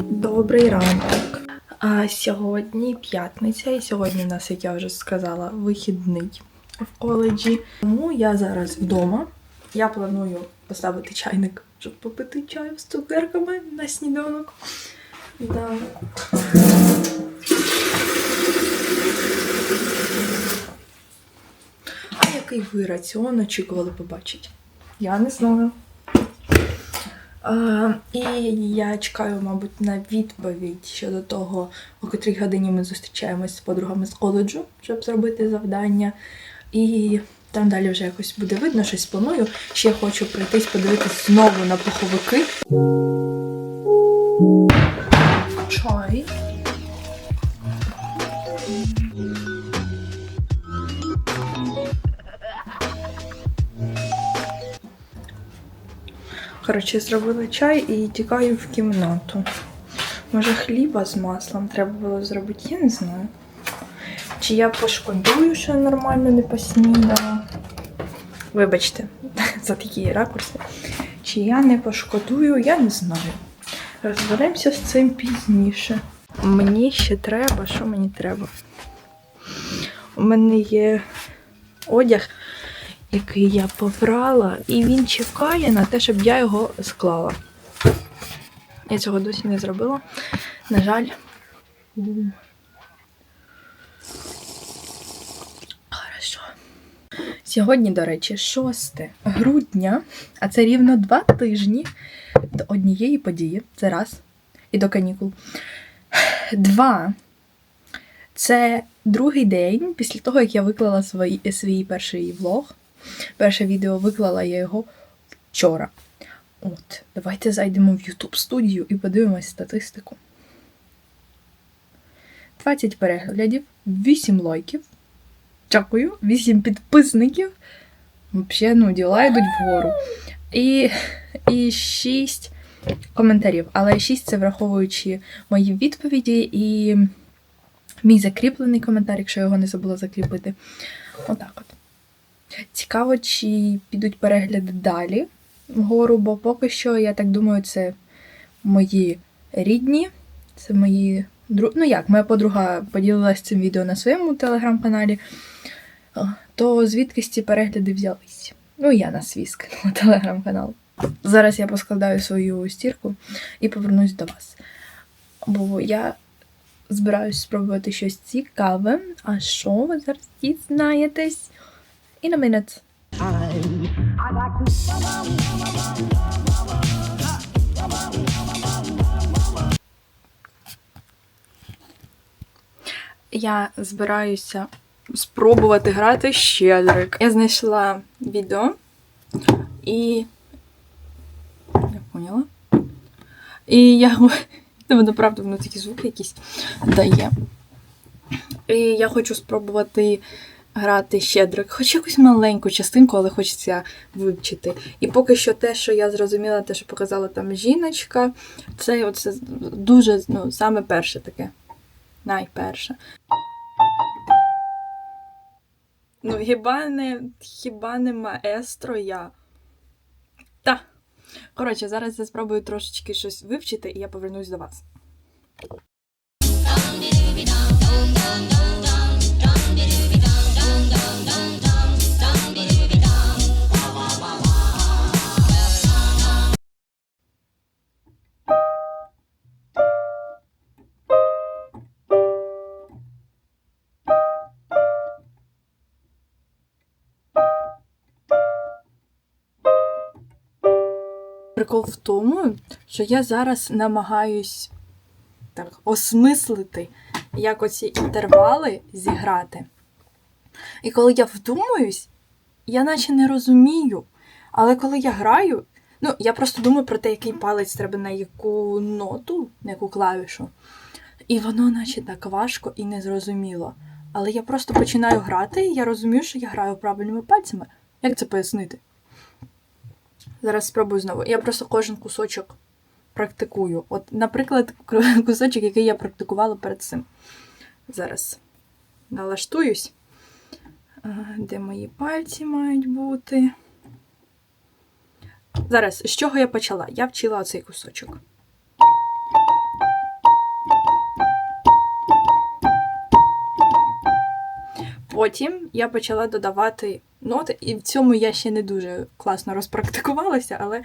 Добрий ранок. А сьогодні п'ятниця, і сьогодні у нас, як я вже сказала, вихідний в коледжі. Тому я зараз вдома. Я планую поставити чайник, щоб попити чаю з цукерками на сніданок. Да. А який ви раціон очікували побачити? Я не знаю. І я чекаю, мабуть, на відповідь щодо того, о котрій годині ми зустрічаємось з подругами з коледжу, щоб зробити завдання. І там далі вже якось буде видно, щось планую. Ще хочу пройтись, подивитись знову на пуховики. Чай. Коротше, зробила чай і тікаю в кімнату. Може, хліба з маслом треба було зробити, я не знаю. Чи я пошкодую, що нормально не поснідала. Вибачте, за такі ракурси. Чи я не пошкодую, я не знаю. Розберемося з цим пізніше. Мені ще треба, що мені треба? У мене є одяг, який я попрала, і він чекає на те, щоб я його склала. Я цього досі не зробила. На жаль. Хорошо. Сьогодні, до речі, 6 грудня, а це рівно два тижні до однієї події. Це раз. І до канікул. Два. Це другий день після того, як я виклала свій, свій перший влог. Перше відео виклала я його вчора. От, давайте зайдемо в YouTube студію і подивимось статистику. 20 переглядів, 8 лайків. Дякую, 8 підписників. Взагалі, ну, діла йдуть вгору. І, і 6 коментарів. Але 6 це враховуючи мої відповіді і мій закріплений коментар, якщо я його не забула закріпити. Отак от. Цікаво, чи підуть перегляди далі вгору, бо поки що, я так думаю, це мої рідні, це мої дру... Ну як, моя подруга поділилась цим відео на своєму телеграм-каналі, то звідкись ці перегляди взялись. Ну, я на свій скинула телеграм-канал. Зараз я поскладаю свою стірку і повернусь до вас. Бо я збираюсь спробувати щось цікаве. А що ви зараз дізнаєтесь? In a minute. Я збираюся спробувати грати щедрик. Я знайшла відео і. Я поняла. І я. Воно правда, воно такі звуки якісь дає. І я хочу спробувати грати щедрик, хоч якусь маленьку частинку, але хочеться вивчити. І поки що те, що я зрозуміла, те, що показала там жіночка, це оце дуже ну, саме перше таке. Найперше. Ну, хіба не хіба не маестро я? Та. Коротше, зараз я спробую трошечки щось вивчити, і я повернусь до вас. Прикол в тому, що я зараз намагаюсь так осмислити, як оці інтервали зіграти. І коли я вдумаюсь, я наче не розумію. Але коли я граю, ну, я просто думаю про те, який палець треба на яку ноту, на яку клавішу. І воно, наче так важко і незрозуміло. Але я просто починаю грати, і я розумію, що я граю правильними пальцями. Як це пояснити? Зараз спробую знову. Я просто кожен кусочок практикую. От, наприклад, кусочок, який я практикувала перед цим. Зараз налаштуюсь. Де мої пальці мають бути? Зараз, з чого я почала? Я вчила оцей кусочок. Потім я почала додавати ноти, і в цьому я ще не дуже класно розпрактикувалася, але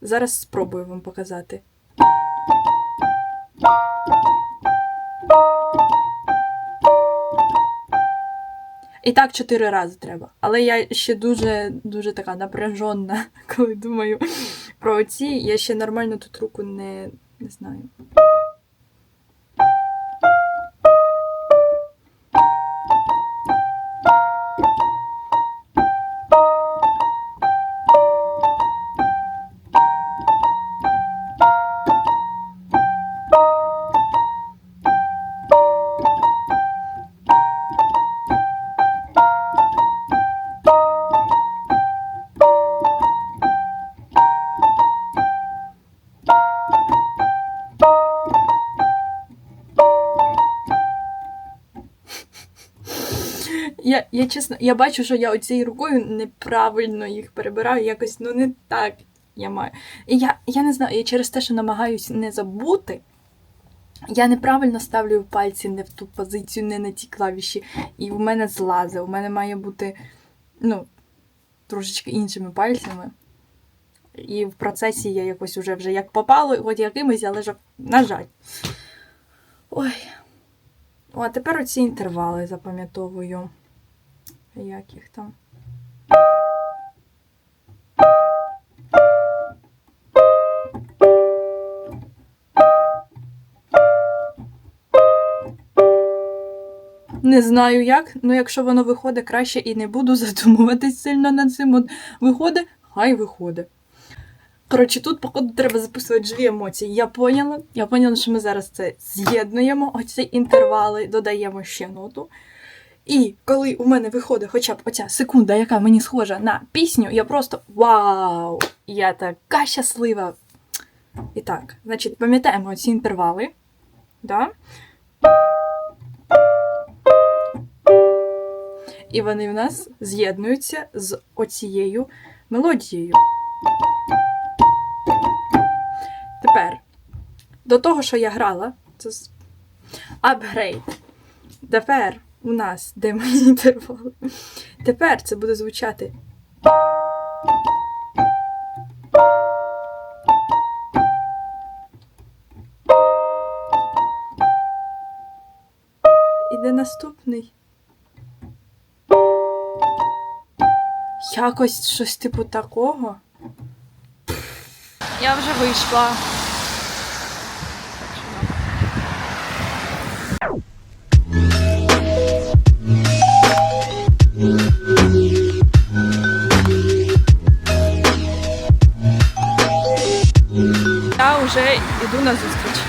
зараз спробую вам показати. І так чотири рази треба. Але я ще дуже дуже така напряжена, коли думаю про ці. Я ще нормально тут руку не, не знаю. Я, я чесно, я бачу, що я оцією рукою неправильно їх перебираю, якось ну не так я маю. І я, я не знаю, я через те, що намагаюсь не забути, я неправильно ставлю пальці не в ту позицію, не на ті клавіші. І в мене злазе. У мене має бути, ну, трошечки іншими пальцями. І в процесі я якось уже вже як попало, хоч якимось, але ж, на жаль. Ой. О, а тепер оці інтервали запам'ятовую. Як їх там? Не знаю як, ну якщо воно виходить краще і не буду задумуватись сильно над цим. От виходить, хай виходить. Коротше, тут, походу, треба записувати живі емоції. Я поняла. Я поняла, що ми зараз це з'єднуємо, оці інтервали, додаємо ще ноту. І коли у мене виходить хоча б оця секунда, яка мені схожа на пісню, я просто вау! Я така щаслива. І так, значить, пам'ятаємо ці інтервали. Да? І вони в нас з'єднуються з оцією мелодією. До того, що я грала, це апгрейд. Тепер у нас, де мої інтервали, тепер це буде звучати. Іде наступний. Якось щось типу такого. Я вже вийшла. Йду на зустріч.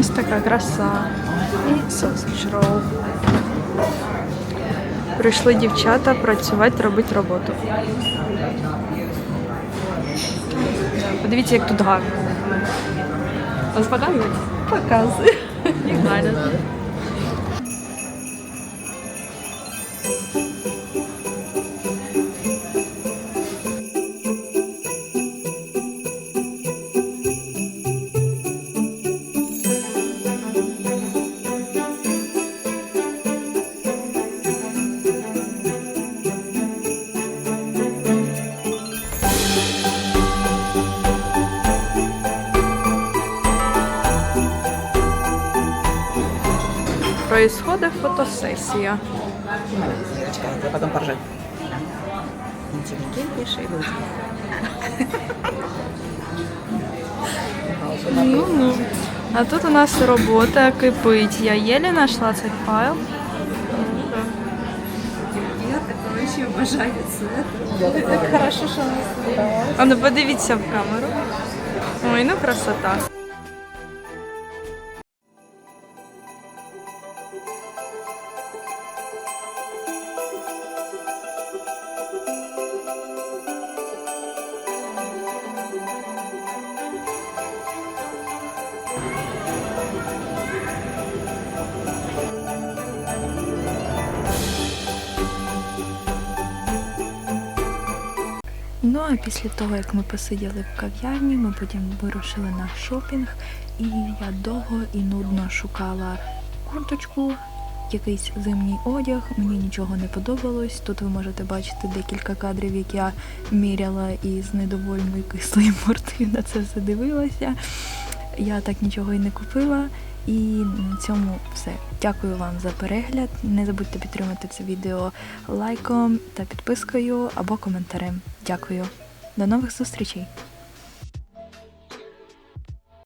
Ось така краса. І сосич рол. Прийшли дівчата працювати, робити роботу. Подивіться, як тут гарно. Вас показують? Показує. Як гарно. Происходить фотосесія. Чекай, я потом поржать. Интереснейший выпуск. Ну, ну. А тут у нас робота кипить. Я єлі знайшла цей файл. обожаю це. Так хорошо, що нас А ну подивіться в камеру. Ой, ну красота. Ну а після того, як ми посиділи в кав'ярні, ми потім вирушили на шопінг, і я довго і нудно шукала курточку, якийсь зимній одяг. Мені нічого не подобалось. Тут ви можете бачити декілька кадрів, як я міряла і з недовольною кислою мордою на це все дивилася. Я так нічого і не купила. І на цьому все. Дякую вам за перегляд. Не забудьте підтримати це відео лайком та підпискою або коментарем. Дякую. До нових зустрічей!